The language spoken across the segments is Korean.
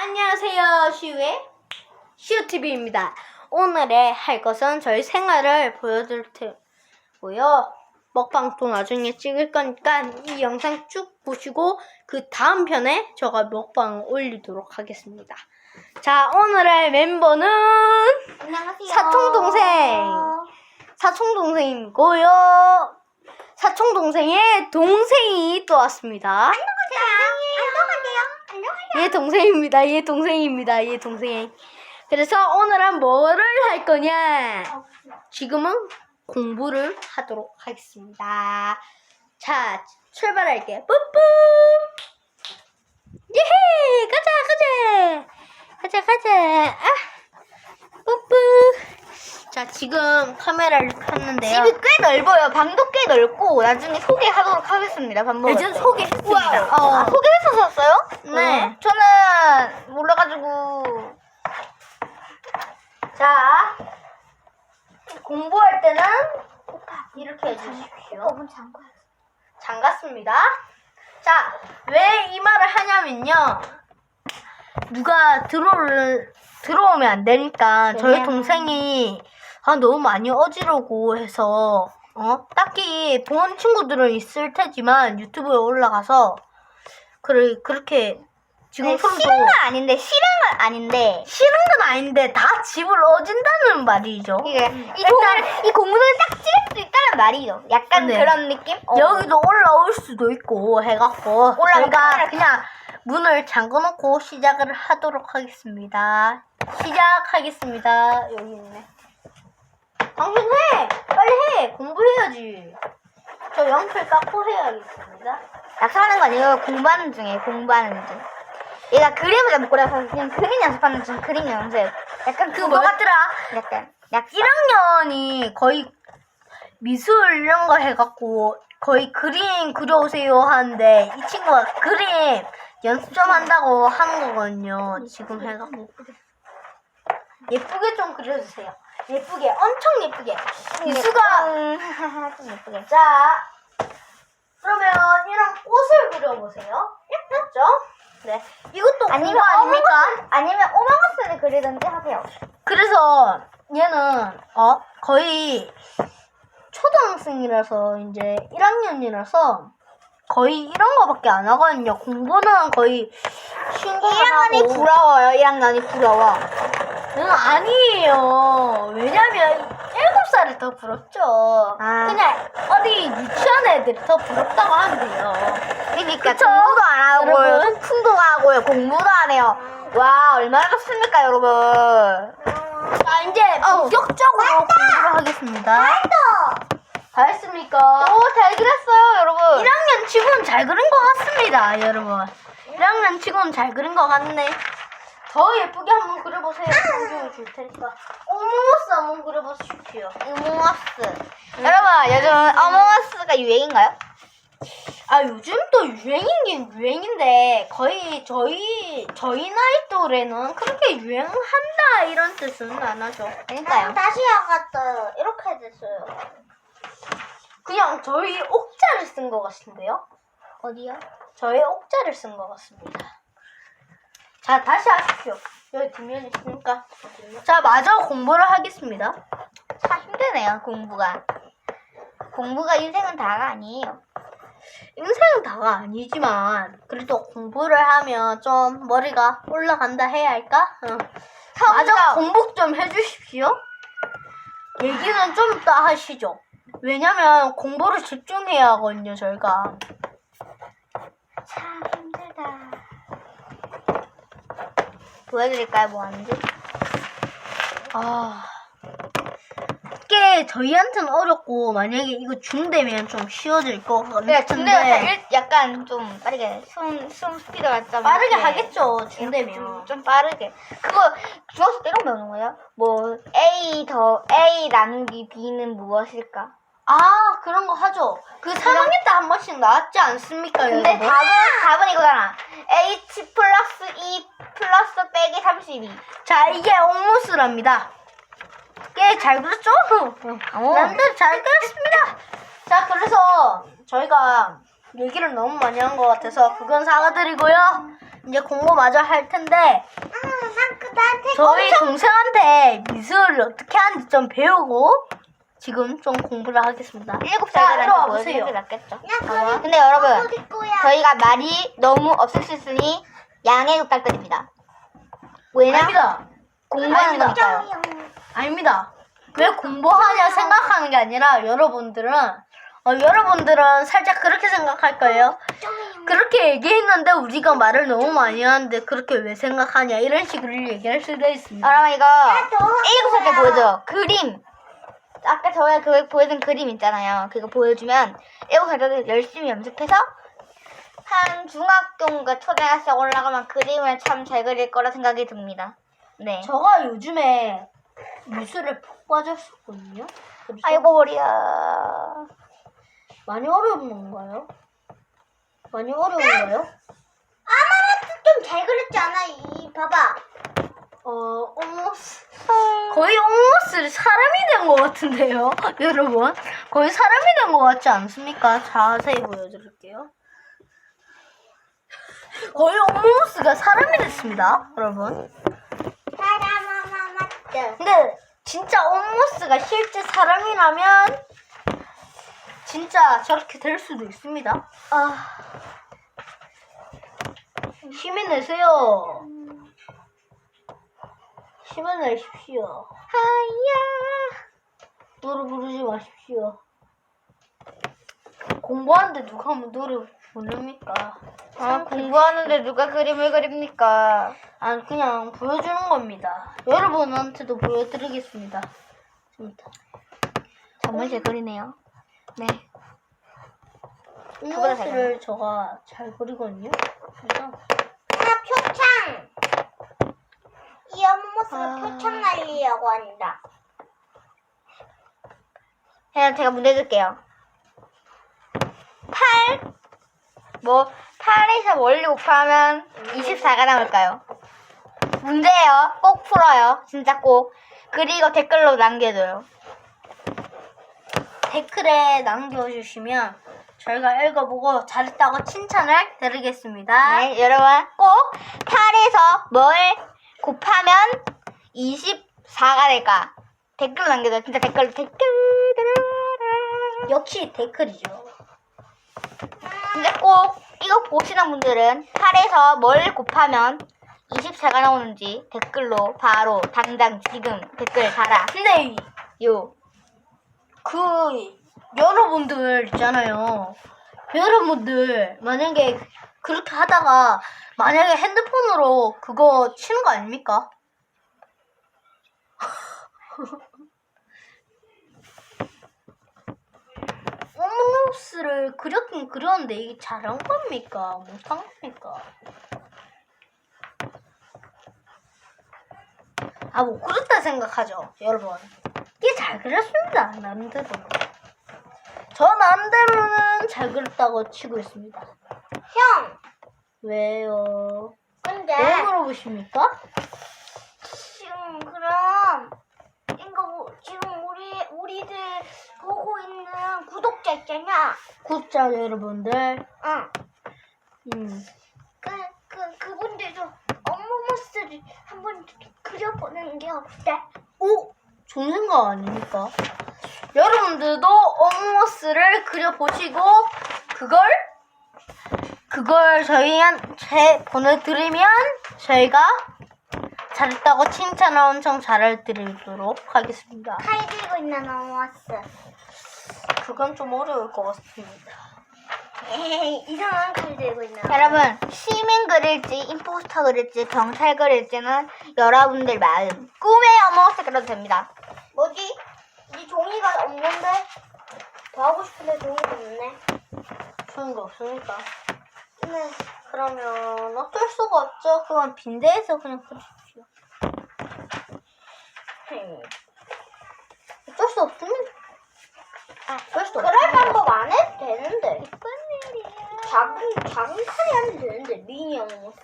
안녕하세요, 슈의 슈TV입니다. 오늘의 할 것은 저희 생활을 보여드릴 테고요. 먹방도 나중에 찍을 거니까 이 영상 쭉 보시고 그 다음 편에 제가 먹방 올리도록 하겠습니다. 자, 오늘의 멤버는 안녕하세요. 사촌 동생. 사촌 동생이고요. 사촌 동생의 동생이 또 왔습니다. 안녕하세요. 얘 동생입니다. 얘 동생입니다. 얘 동생. 그래서 오늘은 뭐를 할 거냐? 지금은 공부를 하도록 하겠습니다. 자, 출발할게요. 뿌뿌! 예헤! 가자, 가자! 가자, 가자! 아! 뿌뿌! 자, 지금 카메라를 켰는데요. 집이 꽤 넓어요. 방도 꽤 넓고 나중에 소개하도록 하겠습니다. 밥 먹을 예전 때. 소개했습니다. 우와. 어. 아, 소개했었어요? 네. 어, 저는 몰라가지고 자, 공부할 때는 이렇게 해주십시오. 오븐 잠궈. 장갑습니다. 자, 왜 이 말을 하냐면요. 누가 들어올, 들어오면 안 되니까 저희 왜냐면- 동생이 아, 너무 많이 어지르고 해서 어? 딱히 본 친구들은 있을 테지만 유튜브에 올라가서 그래, 그렇게 지금 네, 서로도 싫은 건 아닌데 싫은 건 아닌데 싫은 건 아닌데 다 집을 어진다는 말이죠. 이게 이 공을 이 공문을 딱 찌를 수 있다는 말이죠. 약간 네. 그런 느낌? 어. 여기도 올라올 수도 있고 해갖고 올라가- 그냥 문을 잠궈놓고 시작을 하도록 하겠습니다. 시작하겠습니다. 여기 있네. 당신 해! 빨리 해! 공부해야지. 저 연필 깎고 해야겠습니다. 약속하는 거 아니에요. 공부하는 중에 공부하는 중. 얘가 그림을 잘 못 그려서 그냥 그림 연습하는 중. 그림 연습. 약간 그거 뭐 같더라? 약간 약 1학년이 거의 미술 이런 거 해갖고 거의 그림 그려오세요 하는데 이 친구가 그림 연습 좀 한다고 하는 거거든요. 지금 해갖고 예쁘게 좀 그려주세요. 예쁘게 엄청 예쁘게 미수가 음, 좀 예쁘게. 자 그러면 이런 꽃을 그려보세요. 예쁘죠? 네 이것도 아니면 공부 아닙니까? 아니면 오마거스를 그리든지 하세요. 그래서 얘는 어 거의 초등학생이라서 이제 1학년이라서 거의 이런 거밖에 안 하거든요. 공부는 거의 쉬운 거만 1학년이 하고. 부러워요. 1학년이 부러워. 응, 아니에요. 왜냐면 7살이 더 부럽죠. 아. 그냥 어디 유치원 애들이 더 부럽다고 하면 돼요. 그러니까 그쵸? 공부도 안 하고요. 여러분? 소풍도 가고요. 공부도 안 해요. 와 얼마나 좋습니까 여러분. 자, 이제 본격적으로 공부를 하겠습니다. 다 했습니까? 오잘 그렸어요 여러분. 1학년 치고는 잘 그린 것 같습니다, 여러분. 1학년 치고는 잘 그린 것 같네. 더 예쁘게 한번 그려보세요. 공중을 줄 테니까. 오모스 한번 그려보십시오. 어몽어스. 여러분 요즘 어몽어스가 유행인가요? 아, 요즘 또 유행이긴 유행인데, 거의 저희, 저희 나이 또래는 그렇게 유행한다, 이런 뜻은 안 하죠. 그러니까요. 다시 하갔어요. 이렇게 됐어요. 그냥 저희 옥자를 쓴 것 같은데요? 어디요? 저의 옥자를 쓴 것 같습니다. 자, 다시 하십시오. 여기 뒷면이 있으니까. 자, 마저 공부를 하겠습니다. 참 힘드네요 공부가. 공부가 인생은 다가 아니에요. 인생은 다가 아니지만, 그래도 공부를 하면 좀 머리가 올라간다 해야 할까? 응. 마저. 공부 좀 해주십시오. 얘기는 좀 이따 하시죠. 왜냐면 공부를 집중해야 하거든요, 저희가. 참 힘들다. 보여드릴까요 뭐 하는지? 아. 꽤 저희한테는 어렵고, 만약에 이거 중되면 좀 쉬워질 것 같은데. 그래 근데 약간 좀 빠르게 숨, 숨 스피드가 좀 빠르게 하겠죠, 좀, 중되면. 좀 빠르게 그거 중학생 때 이런 거 배우는 거예요? 뭐 A 더 A 나누기 B는 무엇일까? 아, 그런 거 하죠. 그 3학년 때 한 번씩 나왔지 않습니까, 근데 여러분? 답은 답은 이거잖아 H 플러스 2 플러스 빼기 32 자, 이게 옥무스랍니다. 꽤 잘 그렸죠? 오. 남들 잘 그렸습니다. 자, 그래서 저희가 얘기를 너무 많이 한 것 같아서 그건 사과드리고요. 이제 공부 마저 할 텐데 나한테 저희 동생한테 미술을 어떻게 하는지 좀 배우고 지금 좀 공부를 하겠습니다. 일곱 자, 살들한테 들어와 보여주는 게 보세요. 낫겠죠. 봐봐. 근데 여러분 저희가 말이 너무 없을 수 있으니 양해 부탁드립니다. 왜냐? 아닙니다. 공부하는 아닙니다. 거니까요. 아닙니다. 왜 공부하냐 생각하는 게 아니라 여러분들은 어, 여러분들은 살짝 그렇게 생각할 거예요. 그렇게 얘기했는데 우리가 말을 너무 많이 하는데 그렇게 왜 생각하냐 이런 식으로 얘기할 수도 있습니다. 여러분 이거 일곱 살때 보여줘. 그림. 아까 저희가 그 보여준 그림 있잖아요. 그거 보여주면 살때 열심히 연습해서 한 중학교인가 초등학생 올라가면 그림을 참 잘 그릴 거라 생각이 듭니다. 네. 저가 요즘에 미술에 푹 빠졌었거든요. 그래서 아이고 머리야. 많이 어려운 건가요? 많이 어려운가요? 아마도 좀잘 그렸잖아. 이 봐봐. 어, 옹모스. 거의 옹모스 사람이 된 것 같은데요, 여러분. 거의 사람이 된 것 같지 않습니까? 자세히 보여드릴게요. 거의 옹모스가 사람이 됐습니다, 여러분. 근데 진짜 옹모스가 실제 사람이라면 진짜 저렇게 될 수도 있습니다. 아, 힘을 내세요. 힘을 내십시오. 하야. 노래 부르지 마십시오. 공부하는데 누가 노래 부릅니까? 아, 공부하는데 누가 그림을 그립니까? 아, 그냥 보여주는 겁니다. 여러분한테도 보여드리겠습니다. 정말 잘 그리네요. 네. 옹모스를 저가 잘 그리거든요. 그래서 아, 표창! 이 옆모습을 아. 표창 날리려고 한다. 그냥 제가 문제 줄게요. 8, 뭐, 8에서 멀리 곱하면 24가 나올까요? 문제예요. 꼭 풀어요. 진짜 꼭. 그리고 댓글로 남겨줘요. 댓글에 남겨주시면 저희가 읽어보고 잘했다고 칭찬을 드리겠습니다. 네, 여러분 꼭 8에서 뭘 곱하면 24가 될까? 댓글 남겨줘요. 진짜 댓글 댓글 역시 댓글이죠. 근데 꼭 이거 보시는 분들은 8에서 뭘 곱하면 24가 나오는지 댓글로 바로 당장 지금 댓글 달아. 근데 요. 그 여러분들 있잖아요. 여러분들 만약에 그렇게 하다가 만약에 핸드폰으로 그거 치는 거 아닙니까? 홈노스를 그렸긴 그렸는데 이게 잘한 겁니까? 못한 겁니까? 아, 못 그렸다 생각하죠, 여러분. 이게 잘 그렸습니다, 나름대로. 저 나름대로는 잘 그렸다고 치고 있습니다. 형. 왜요? 근데 왜 물어보십니까? 지금 그럼 이거 뭐- 지금 우리 우리들 보고 있는 구독자 있잖아. 구독자 여러분들, 응. 음, 그, 그, 그분들도 업무모스를 한번 그려보는 게 어때? 오! 좋은 생각 아닙니까? 여러분들도 어몽어스를 그려보시고, 그걸, 그걸 저희한테 보내드리면, 저희가 잘했다고 칭찬을 엄청 잘해드리도록 하겠습니다. 칼 들고 있는 업무모스. 그건 좀 어려울 것 같습니다. 에이, 이상한 칼 들고 있는. 여러분, 시민 그릴지, 임포스터 그릴지, 경찰 그릴지는 여러분들 마음. 꿈의 업무모스 그려도 됩니다. 뭐지? 이 종이가 없는데? 더 하고 싶은데 종이가 없네. 좋은 거 없으니까. 네. 그러면 어쩔 수가 없죠. 그건 빈대에서 그냥 그리십시오. 어쩔 수 없습니다. 아, 어쩔 수 그럴 없습니다. 방법 안 해도 되는데. 작은, 작은 칼이 하면 되는데, 미니 업무모스.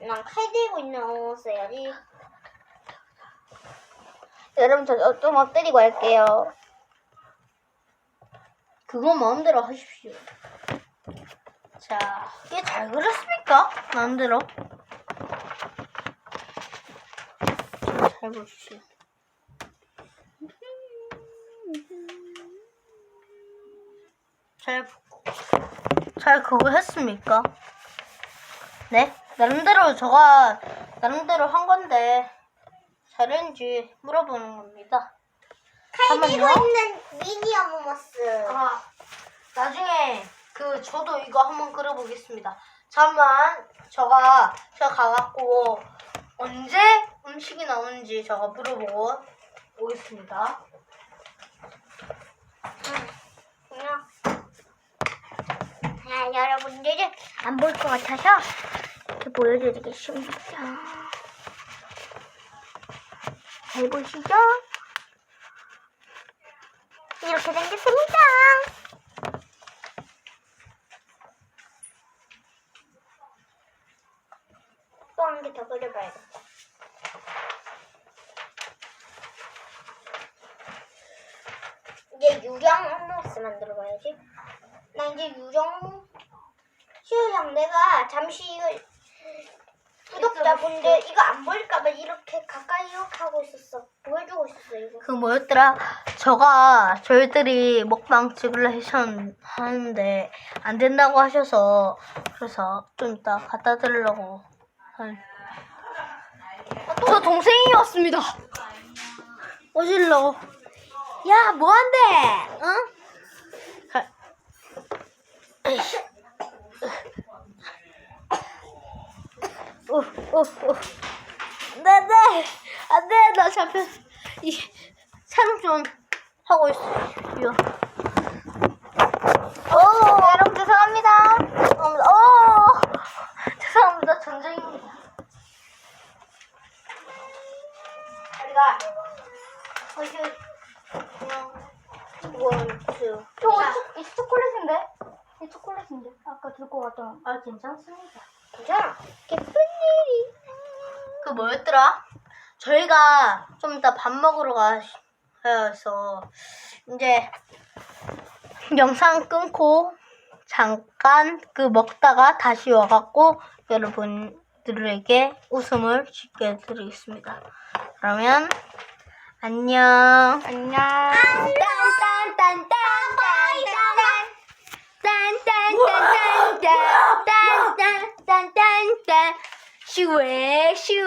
난칼 들고 있는 업무모스 해야지. 여러분, 저 좀 엎드리고 할게요. 그거 마음대로 하십시오. 자, 이게 잘 그렸습니까? 마음대로. 잘 보십시오. 잘, 잘 그거 했습니까? 네? 나름대로 저가 나름대로 한 건데 잘했는지 물어보는 겁니다. 잠깐만요. 있는 미니 어머머스. 아, 나중에 그 저도 이거 한번 그려보겠습니다. 잠만 저가 제가 가갖고 언제 음식이 나오는지 제가 물어보고 오겠습니다. 그냥 자, 여러분들은 안 볼 것 같아서 이렇게 보여드리겠습니다. 잘 보시죠? 이렇게 생겼습니다. 또 한 개 더 그려봐야겠다. 이제 유령 홈모스 만들어 봐야지. 나 이제 유령 시우형 내가 잠시 이거 구독자분들 이거 안 보일까봐 이렇게 가까이 이렇게 하고 있었어. 보여주고 있었어 이거. 그 뭐였더라? 저가 저희들이 먹방 찍으려 하셨, 하는데 안 된다고 하셔서 그래서 좀 이따 갖다 드리려고 한. 저 동생이 왔습니다. 오실러. 야, 뭐 한대? 응? 가- 에이씨. 오, 오, 오. 네, 네. 안 돼, 나 잡혀. 이, 촬영 좀 하고 있어요. 오, 여러분 죄송합니다. 죄송합니다. 오, 죄송합니다. 전쟁입니다. 우리가 어디 원, 투. 초- 이 초콜릿인데? 이 초콜릿인데? 아까 들고 갔던. 아, 괜찮습니다. 괜찮아. 예쁜 일이. 그 뭐였더라? 저희가 좀 이따 밥 먹으러 가 서 이제 영상 끊고 잠깐 그 먹다가 다시 와갖고 여러분들에게 웃음을 쉽게 드리겠습니다. 그러면 안녕. 안녕. 딴딴딴딴 딴딴딴딴딴딴딴딴딴 슈웨 슈티비